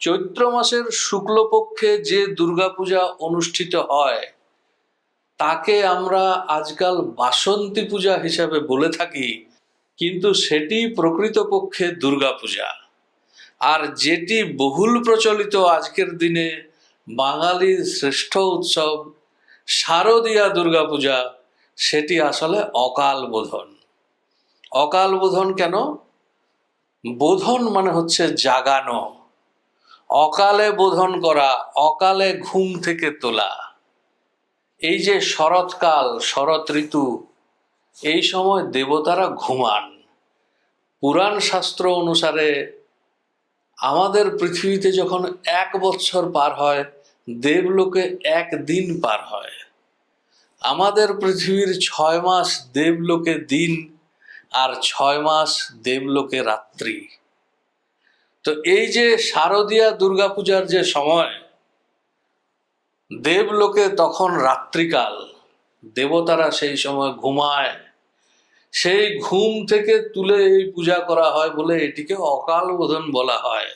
চৈত্র মাসের শুক্লপক্ষে যে দুর্গাপূজা অনুষ্ঠিত হয়, তাকে আমরা আজকাল বাসন্তী পূজা হিসাবে বলে থাকি, কিন্তু সেটি প্রকৃতপক্ষে দুর্গাপূজা। আর যেটি বহুল প্রচলিত আজকের দিনে, বাঙালির শ্রেষ্ঠ উৎসব শারদীয়া দুর্গাপূজা, সেটি আসলে অকাল বোধন। অকাল বোধন কেন? বোধন মানে হচ্ছে জাগানো। অকালে বোধন করা, অকালে ঘুম থেকে তোলা। এই যে শরৎকাল, শরৎ ঋতু, এই সময় দেবতারা ঘুমান। পুরাণ শাস্ত্র অনুসারে আমাদের পৃথিবীতে যখন এক বৎসর পার হয়, দেবলোকে এক দিন পার হয়। আমাদের পৃথিবীর ছয় মাস দেবলোকে দিন আর ছয় মাস দেবলোকে রাত্রি। তো এই যে শারদীয়া দুর্গাপূজার যে সময়, দেবলোকে তখন রাত্রিকাল, দেবতারা সেই সময় ঘুমায়। সেই ঘুম থেকে তুলে এই পূজা করা হয় বলে এটিকে অকাল বোধন বলা হয়।